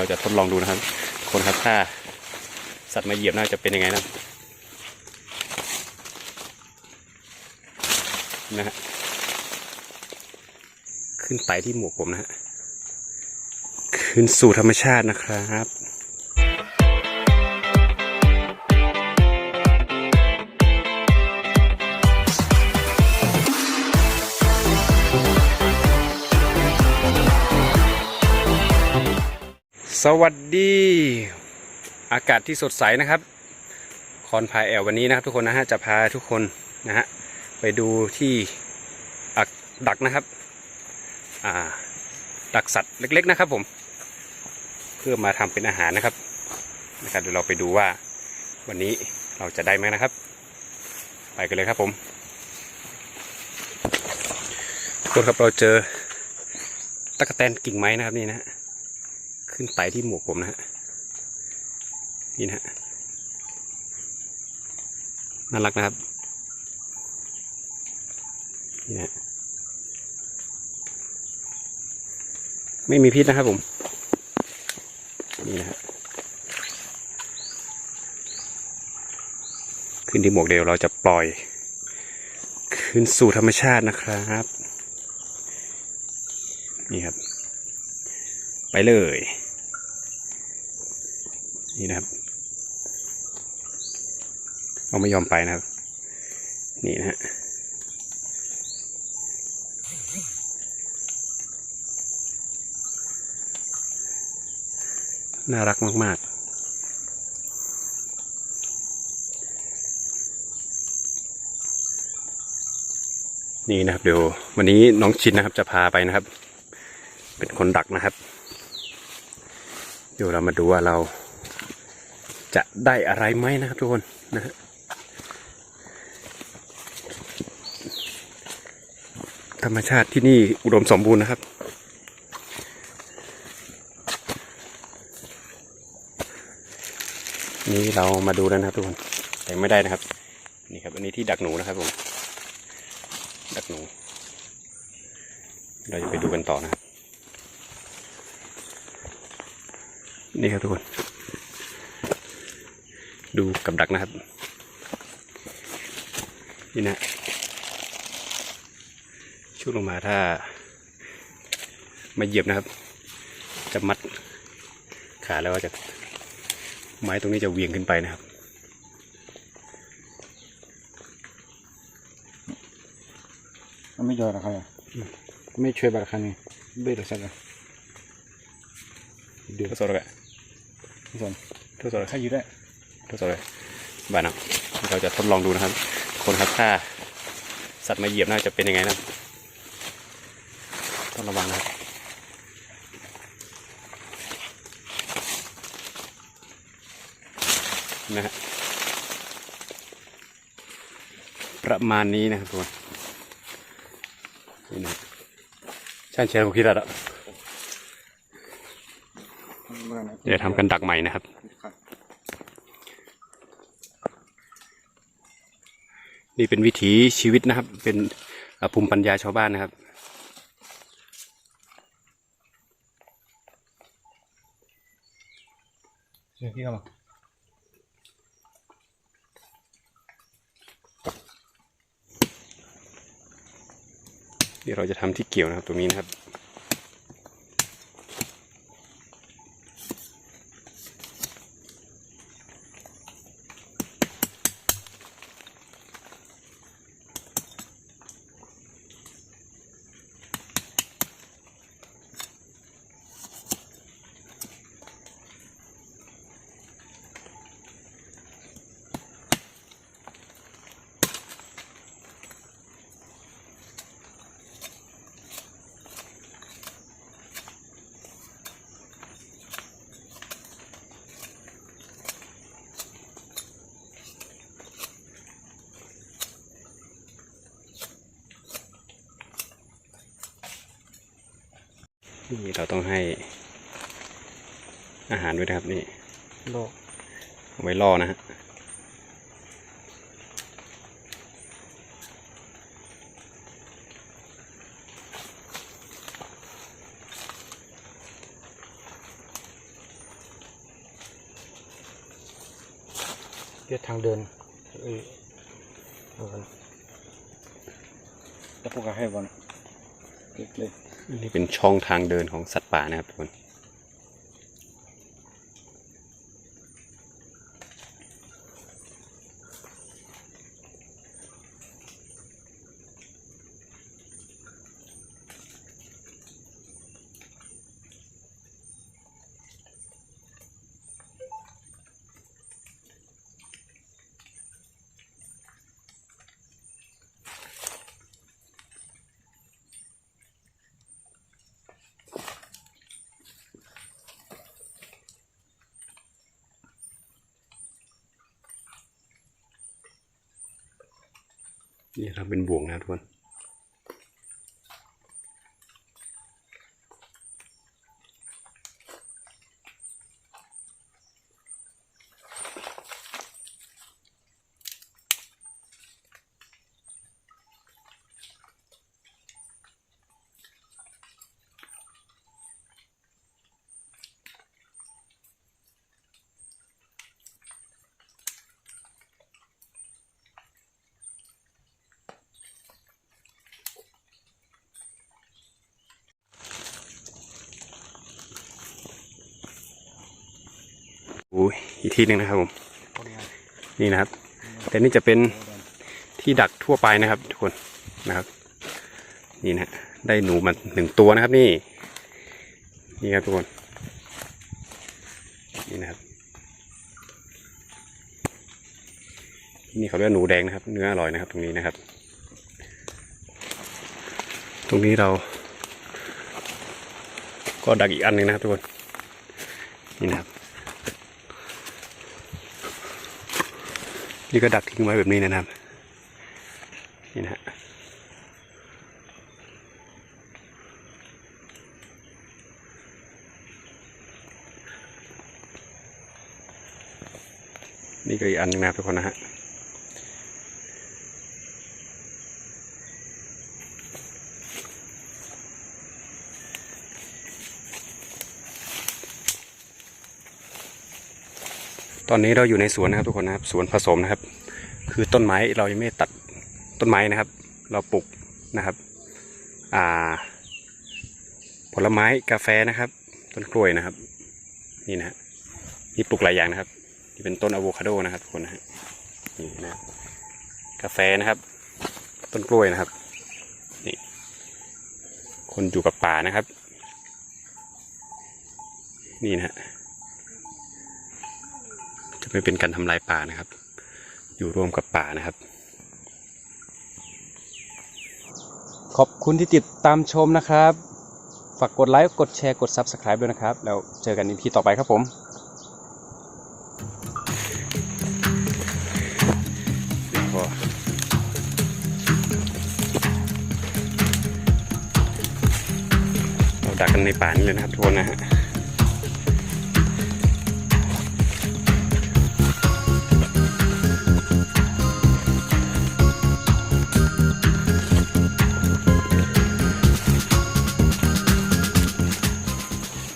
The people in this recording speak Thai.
เราจะทดลองดูนะครับ คนครับถ้าสัตว์มาเหยียบน่าจะเป็นยังไงนะนะฮะขึ้นไปที่หมวกผมนะฮะขึ้นสู่ธรรมชาตินะครับ สวัสดี อากาศที่สดใสนะครับคอนพายแอลวันนี้นะครับ ทุกคนนะฮะจะพาทุกคนนะฮะไปดูที่อักดักนะครับอ่าดักสัตว์เล็กๆนะครับผม เพื่อมาทำเป็นอาหารนะครับนะครับเดี๋ยวเราไปดูว่าวันนี้เราจะได้ไหมนะครับ ไปกันเลยครับผมทุกคนครับเราเจอตะกแตนกิ่งไม้นะครับนี่นะฮะ ขึ้นไปที่หมวกผมนะฮะนี่นะฮะน่ารักนะครับนี่นะฮะไม่มีพิษนะครับผม นี่นะฮะขึ้นที่หมวกเดียวเราจะปล่อย ขึ้นสู่ธรรมชาตินะครับ นี่ครับ ไปเลย นี่นะครับเอาไม่ยอมไปนะครับ นี่นะฮะน่ารักมาก ๆนี่นะครับเดี๋ยววันนี้น้องชินนะครับจะพาไปนะครับ เป็นคนดักนะครับ เดี๋ยวเรามาดูว่าเรา จะได้อะไรไหมนะครับทุกคนนะฮะธรรมชาติที่นี่อุดมสมบูรณ์นะครับนี่เรามาดูแล้วนะครับทุกคนแต่ไม่ได้นะครับ นี่ครับ อันนี้ที่ดักหนูนะครับผม ดักหนู เราจะไปดูกันต่อนะครับ นี่ครับทุกคน ดูกับดักนะครับ นี่นะชุดลงมาถ้า มาเหยียบนะครับ จะมัดขาแล้วก็จะไม้ตรงนี้จะเหวียงขึ้นไปนะครับมันไม่ย่อยหรอครับไม่ช่วยบาร์คันนี่เบ็ดหรือสักอะเดือดทดสอบเลยส่วนทดสอบเลยถ้าอยู่ได้ ทดสอบเลยบ้านเราเราจะทดลองดูนะครับ คนครับถ้าสัตว์มาเหยียบน่าจะเป็นยังไงนะต้องระวังนะครับนะฮะประมาณนี้นะครับทุกคนนี่นะช่างเชียร์ผมคิดแล้วเดี๋ยวทำกันดักใหม่นะครับ นี่เป็นวิถีชีวิตนะครับ เป็นอ่าภูมิปัญญาชาวบ้านนะครับ เสียงที่เข้ามาเดี๋ยวเราจะทำที่เกี่ยวนะครับตรงนี้นะครับี่เราต้องให้อาหารด้วยนะครับนี่ล่อไว้ล่อนะฮะเพื่อทางเดินเออแล้วพูวกก็ให้วันเล็กเลย นี่เป็นช่องทางเดินของสัตว์ป่านะครับทุกคน นี่ครับเป็นบ่วงนะทุกคน อุ้ยอีกที่หนึ่งนะครับผมนี่นะครับ แต่นี่จะเป็นที่ดักทั่วไปนะครับ ทุกคนนะครับ นี่นะฮะได้หนูมาหนึ่งตัวนะครับนี่ นี่ครับทุกคน นี่นะครับนี่เขาเรียกหนูแดงนะครับ เนื้ออร่อยนะครับ ตรงนี้นะครับ ตรงนี้เรา ก็ดักอีกอันหนึ่งนะครับทุกคน นี่นะครับ นี่ก็ดักทิ้งไว้แบบนี้นะครับ นี่นะฮะนี่ก็อีกอันนึงนะทุกคนนะฮะ ตอนนี้เราอยู่ในสวนนะครับทุกคนนะครับสวนผสมนะครับ คือต้นไม้เรายังไม่ตัดต้นไม้นะครับ เราปลูกนะครับอ่าผลไม้กาแฟนะครับ ต้นกล้วยนะครับ นี่นะฮะมีปลูกหลายอย่างนะครับนี่เป็นต้นอะโวคาโดนะครับทุกคนนะฮะนี่นะกาแฟนะครับ ต้นกล้วยนะครับนี่คนอยู่กับป่านะครับ นี่นะฮะ ไม่เป็นการทำลายป่านะครับ อยู่ร่วมกับป่านะครับ ขอบคุณที่ติดตามชมนะครับ ฝากกดไลค์ กดแชร์ กด Subscribe ด้วยนะครับ แล้วเจอกันในพีต่อไปครับผมเราดักกันในป่านี่เลยนะครับทุกคนนะฮะ